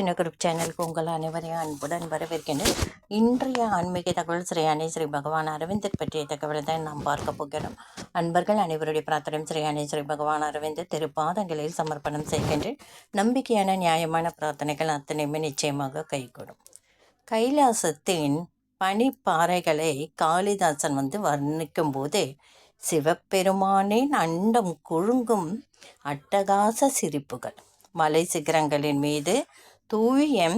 சின்ன குரூப் சேனலுக்கு உங்கள் அனைவரையும் அன்புடன் வரவேற்கின்றேன் இன்றைய ஆன்மீக தகவல் ஸ்ரீ அணை ஸ்ரீ பகவான் அரவிந்தர் பற்றிய தகவலை தான் நாம் பார்க்க போகிறோம். அன்பர்கள் அனைவருடைய பிரார்த்தனையும் ஸ்ரீ அணை ஸ்ரீ பகவான் அரவிந்தர் திருப்பாதங்களில் சமர்ப்பணம் செய்கின்றேன். நம்பிக்கையான நியாயமான பிரார்த்தனைகள் அத்தனையுமே நிச்சயமாக கைகூடும். கைலாசத்தின் பனிப்பாறைகளை காளிதாசன் வந்து வர்ணிக்கும் போது சிவபெருமானின் அண்டம் குழுங்கும் அட்டகாச சிரிப்புகள். மலை சிகரங்களின் மீது தூய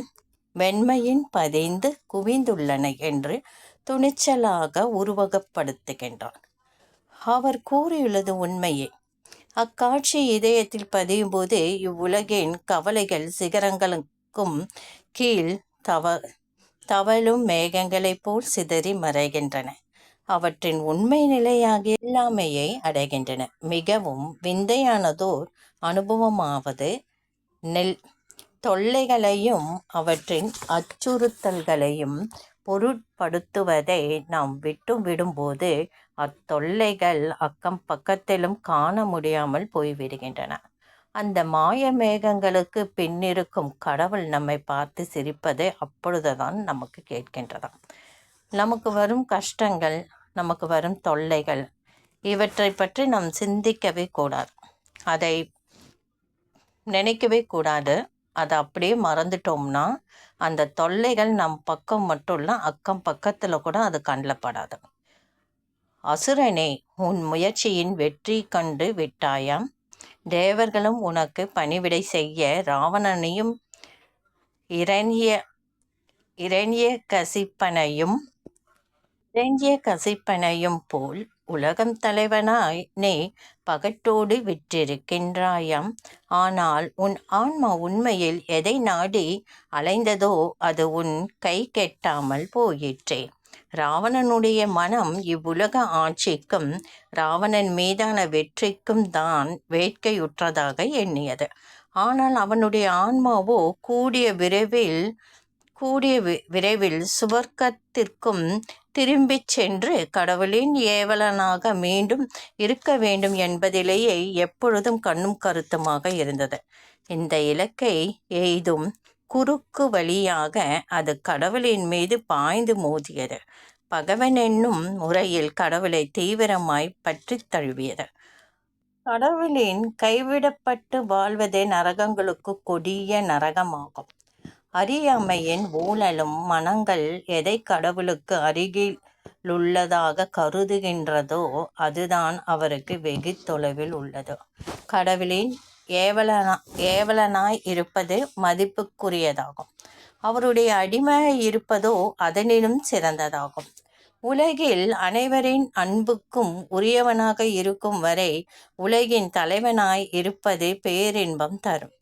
வெண்மையின் பதிந்து குவிந்துள்ளன என்று துணிச்சலாக உருவகப்படுத்துகின்றார் அவர் கூறியுள்ளது உண்மையே. அக்காட்சி இதயத்தில் பதியும் போது இவ்வுலகின் கவலைகள் சிகரங்களுக்கும் கீழ் தவ தவழும் மேகங்களைப் போல் சிதறி மறைகின்றன. அவற்றின் உண்மை நிலையாகிய இல்லாமையை அடைகின்றன. மிகவும் விந்தையானதோர் அனுபவமாவது நெல் தொல்லைகளையும் அவற்றின் அச்சுறுத்தல்களையும் பொருட்படுத்துவதை நாம் விட்டு விடும்போது அத்தொல்லைகள் அக்கம் பக்கத்திலும் காண முடியாமல் போய்விடுகின்றன. அந்த மாய மேகங்களுக்கு பின்னிருக்கும் கடவுள் நம்மை பார்த்து சிரிப்பது அப்பொழுதுதான் நமக்கு கேட்கின்றதாம் நமக்கு வரும் கஷ்டங்கள் நமக்கு வரும் தொல்லைகள் இவற்றை பற்றி நாம் சிந்திக்கவே கூடாது. அதை நினைக்கவே கூடாது. அதை அப்படியே மறந்துட்டோம்னா அந்த தொல்லைகள் நம் பக்கம் மட்டும் இல்லை அக்கம் பக்கத்தில் கூட அது கண்ணில் படாது. அசுரனே உன் முயற்சியின் வெற்றி கண்டு விட்டாயாம். தேவர்களும் உனக்கு பணிவிடை செய்ய ராவணனையும் இரணிய இரணிய கசிப்பனையும் இரண்ய கசிப்பனையும் போல் உலகம் தலைவனாய் நீ பகட்டோடு விற்றிருக்கின்றாயாம் ஆனால் உன் ஆன்மா உண்மையில் எதை நாடி அலைந்ததோ அது உன் கை கெட்டாமல் போயிற்றே. ராவணனுடைய மனம் இவ்வுலக ஆட்சிக்கும் ராவணன் மீதான வெற்றிக்கும் தான் வேட்கையுற்றதாக எண்ணியது. ஆனால் அவனுடைய ஆன்மாவோ கூடிய விரைவில் கூடிய விரைவில் சுவர்க்கத்திற்கும் திரும்பிச் சென்று கடவுளின் ஏவலனாக மீண்டும் இருக்க வேண்டும் என்பதிலேயே எப்பொழுதும் கண்ணும் கருத்துமாக இருந்தது. இந்த இலக்கை எய்தும் குறுக்கு வழியாக அது கடவுளின் மீது பாய்ந்து மோதியது. பகவன் என்னும் முறையில் கடவுளை தீவிரமாய் பற்றி தழுவியது. கடவுளின் கைவிடப்பட்டு வாழ்வதே நரகங்களுக்கு கொடிய நரகமாகும். அறியாமையின் ஊழலும் மனங்கள் எதை கடவுளுக்கு அருகிலுள்ளதாக கருதுகின்றதோ அதுதான் அவருக்கு வெகு தொலைவில் உள்ளது. கடவுளின் ஏவலனா ஏவலனாய் இருப்பது மதிப்புக்குரியதாகும். அவருடைய அடிமையாய் இருப்பதோ அதனிலும் சிறந்ததாகும். உலகில் அனைவரின் அன்புக்கும் உரியவனாக இருக்கும் வரை உலகின் தலைவனாய் இருப்பது பேரின்பம் தரும்.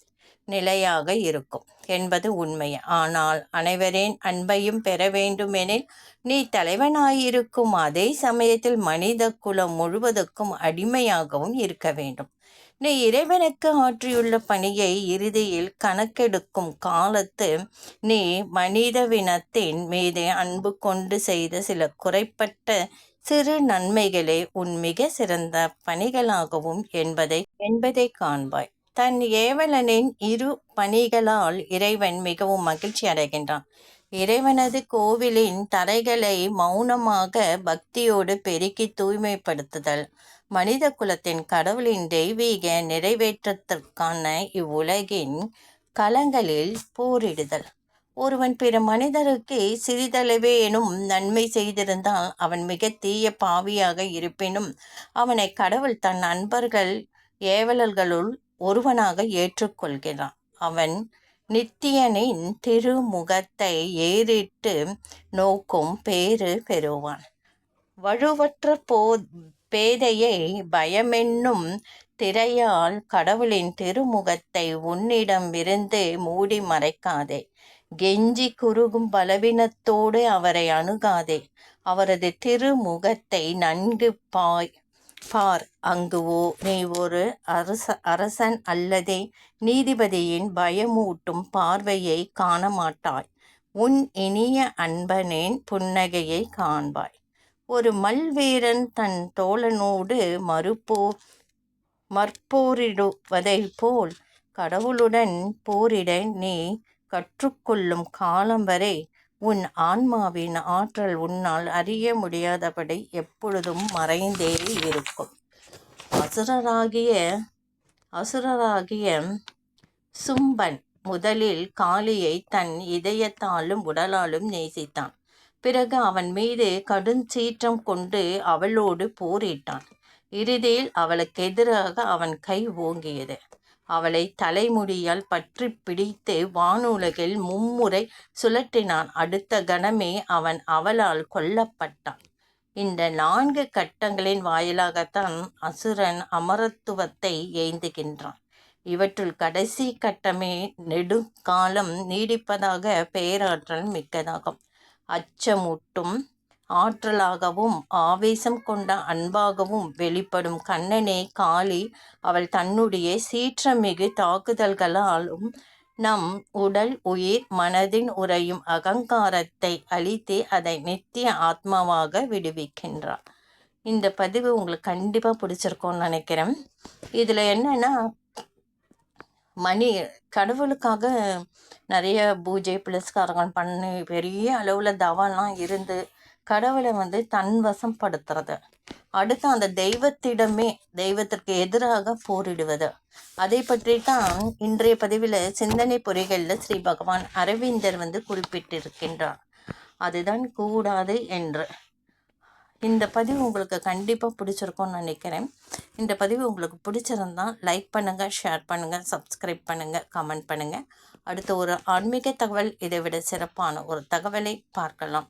நிலையாக இருக்கும். என்பது உண்மை. ஆனால் அனைவரின் அன்பையும் பெற வேண்டுமெனில் நீ தலைவனாயிருக்கும் அதே சமயத்தில் மனித குலம் முழுவதுக்கும் அடிமையாகவும் இருக்க வேண்டும். நீ இறைவனுக்கு ஆற்றியுள்ள பணியை இறுதியில் கணக்கெடுக்கும் காலத்து நீ மனிதவினத்தின் மீது அன்பு கொண்டு செய்த சில குறைப்பட்ட சிறு நன்மைகளே உன் மிக சிறந்த பணிகளாகவும் என்பதை என்பதை காண்பாய். தன் ஏவலனின் இரு பணிகளால் இறைவன் மிகவும் மகிழ்ச்சி அடைகின்றான். இறைவனது கோவிலின் தரைகளை மௌனமாக பக்தியோடு பெருக்கி தூய்மைப்படுத்துதல் மனித குலத்தின் கடவுளின் தெய்வீக நிறைவேற்றத்திற்கான இவ்வுலகின் களங்களில் போரிடுதல். ஒருவன் பிற மனிதருக்கு சிறிதளவே எனும் நன்மை செய்திருந்தால் அவன் மிக தீய பாவியாக இருப்பினும் அவனை கடவுள் தன் நண்பர்கள் ஏவலர்களுள் ஒருவனாக ஏற்றுக்கொள்கிறான். அவன் நித்தியனின் திருமுகத்தை ஏறிட்டு நோக்கும் பேறு பெறுவான். வலுவற்ற போ பேதையை பயமென்னும் திரையால் கடவுளின் திருமுகத்தை உன்னிடம் இருந்து மூடி மறைக்காதே. கெஞ்சி குறுகும் பலவீனத்தோடு அவரை அணுகாதே. அவரது திருமுகத்தை நன்கு பாய் பார் அங்கு ஓ நீ ஒரு அரச அரசன் அல்லதே நீதிபதியின் பயமூட்டும் பார்வையை காண மாட்டாய் உன் இனிய அன்பனின் புன்னகையை காண்பாய். ஒரு மல்வீரன் தன் தோழனோடு மறுப்போ மற்போரிடுவதை போல் கடவுளுடன் போரிட நீ கற்றுக்கொள்ளும் காலம் வரை உன் ஆன்மாவின் ஆற்றல் உன்னால் அறிய முடியாதபடி எப்பொழுதும் மறைந்தே இருக்கும். அசுரராகிய அசுரராகிய சும்பன் முதலில் காளியை தன் இதயத்தாலும் உடலாலும் நேசித்தான். பிறகு அவன் மீது கடுஞ்சீற்றம் கொண்டு அவளோடு போரிட்டான். இறுதியில் அவளுக்கு எதிராக அவன் கை ஓங்கியது. அவளை தலைமுடியால் பற்றி பிடித்து வானுலகில் மும்முறை சுழற்றினான். அடுத்த கணமே அவன் அவளால் கொல்லப்பட்டான். இந்த நான்கு கட்டங்களின் வாயிலாகத்தான் அசுரன் அமரத்துவத்தை ஏந்துகின்றான். இவற்றுள் கடைசி கட்டமே நெடுங்காலம் நீடிப்பதாக பேராற்றல் மிக்கதாகும். அச்சமூட்டும் ஆற்றலாகவும் ஆவேசம் கொண்ட அன்பாகவும் வெளிப்படும் கண்ணனே காளி அவள் தன்னுடைய சீற்றமிகு தாக்குதல்களாலும் நம் உடல் உயிர் மனதின் உறையும் அகங்காரத்தை அழித்து அதை நித்திய ஆத்மாவாக விடுவிக்கின்றார் இந்த பதிவு உங்களுக்கு கண்டிப்பாக பிடிச்சிருக்கோன்னு நினைக்கிறேன். இதில் என்னென்னா மணி கடவுளுக்காக நிறைய பூஜை புலஸ்காரங்கள் பண்ணி பெரிய அளவில் தவம்லாம் இருந்து கடவுளை வந்து தன் வசப்படுத்துறது. அடுத்து அந்த தெய்வத்திடமே தெய்வத்திற்கு எதிராக போரிடுவது. அதை பற்றி தான் இன்றைய பதிவில் சிந்தனை பொறிகளில் ஸ்ரீ பகவான் அரவிந்தர் வந்து குறிப்பிட்டிருக்கின்றார். அதுதான் கூடாது என்று. இந்த பதிவு உங்களுக்கு கண்டிப்பாக பிடிச்சிருக்கும்னு நினைக்கிறேன். இந்த பதிவு உங்களுக்கு பிடிச்சிருந்தா லைக் பண்ணுங்கள் ஷேர் பண்ணுங்கள் சப்ஸ்கிரைப் பண்ணுங்கள் கமெண்ட் பண்ணுங்கள் அடுத்து ஒரு ஆன்மீக தகவல் இதை விட சிறப்பான ஒரு தகவலை பார்க்கலாம்.